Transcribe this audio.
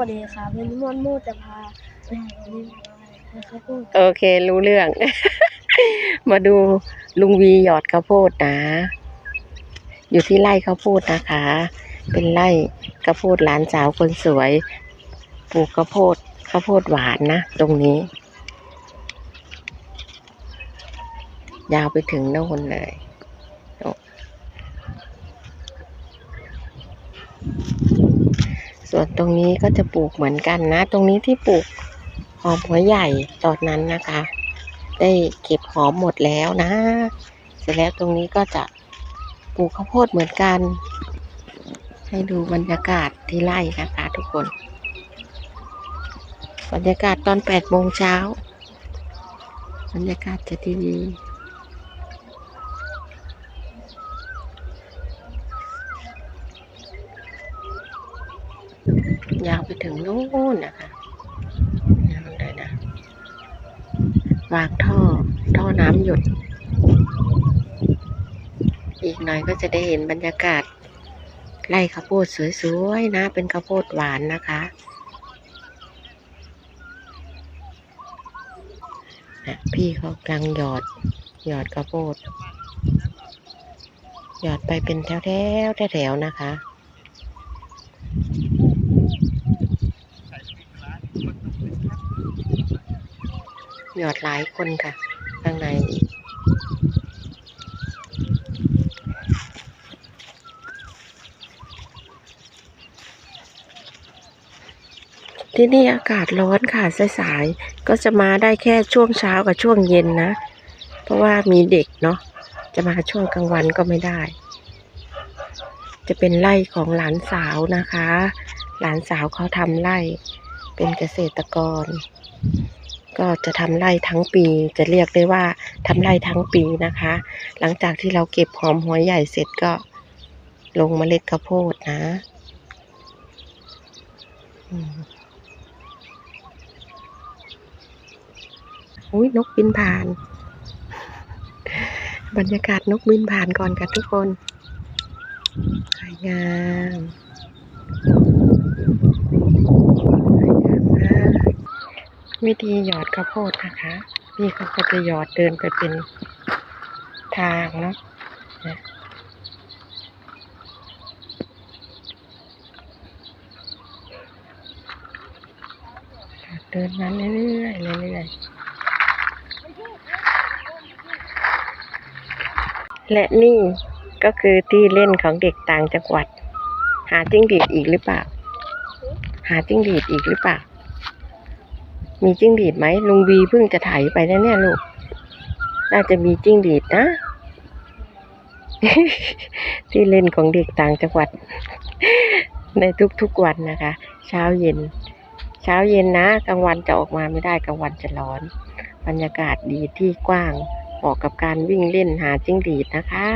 วัสดีครับวันนี้มอนมูจะพาไปหาวันนี้นะครับพูดโอเค รู้เรื่อง มาดูลุงวีหยอดข้าวโพดนะ อยู่ที่ไร่ข้าวโพดนะคะ เป็นไร่ข้าวโพดหลานสาวคนสวย ปลูกข้าวโพดข้าวโพดหวานนะ ตรงนี้ ยาวไปถึงโน่นเลยโน่น ส่วนตรงนี้ก็จะปลูกเหมือนกันนะ ตรงนี้ที่ปลูกหอมหัวใหญ่ตอนนั้นนะคะ ได้เก็บหอมหมดแล้วนะ เสร็จแล้วตรงนี้ก็จะปลูกข้าวโพดเหมือนกัน ให้ดูบรรยากาศที่ไร่นะคะทุกคน บรรยากาศตอนแปดโมงเช้า บรรยากาศจะดีๆ ยาวไปถึงนู้นนะคะน้ำเลยนะ วางท่อ ท่อน้ำหยด อีกหน่อยก็จะได้เห็นบรรยากาศไร่ข้าวโพดสวยๆนะ เป็นข้าวโพดหวานนะคะนะพี่เขากำลังหยอด หยอดข้าวโพด หยอดไปเป็นแถวๆแถวๆนะคะ หยอดหลายคนค่ะ ข้างในที่นี่อากาศร้อนค่ะสายๆก็จะมาได้แค่ช่วงเช้ากับช่วงเย็นนะ เพราะว่ามีเด็กเนาะจะมาช่วงกลางวันก็ไม่ได้ จะเป็นไร่ของหลานสาวนะคะ หลานสาวเขาทำไร่เป็นเกษตรกร ก็จะทำไร่ทั้งปี จะเรียกได้ว่าทำไร่ทั้งปีนะคะ หลังจากที่เราเก็บหอมหัวใหญ่เสร็จก็ลงเมล็ดข้าวโพดนะอุ้ยนกบินผ่าน บรรยากาศนกบินผ่านก่อนค่ะทุกคนสวยงามสวยงามมาก วิธีหยอดข้าวโพดนะคะ พี่เขาก็จะหยอดเดินไปเป็นทางเนาะนะเดินมาเรื่อยๆเรื่อยๆและนี่ก็คือที่เล่นของเด็กต่างจังหวัด หาจิ้งหรีดอีกหรือเปล่า หาจิ้งหรีดอีกหรือเปล่า มีจิ้งหรีดไหมลุงวีเพิ่งจะถ่ายไปแล้วเนี่ยลูก น่าจะมีจิ้งหรีดนะ ที่เล่นของเด็กต่างจังหวัด ในทุกๆวันนะคะ เช้าเย็น เช้าเย็นนะกลางวันจะออกมาไม่ได้กลางวันจะร้อน บรรยากาศดีที่กว้างเหมาะกับการวิ่งเล่นหาจิ้งหรีดนะคะ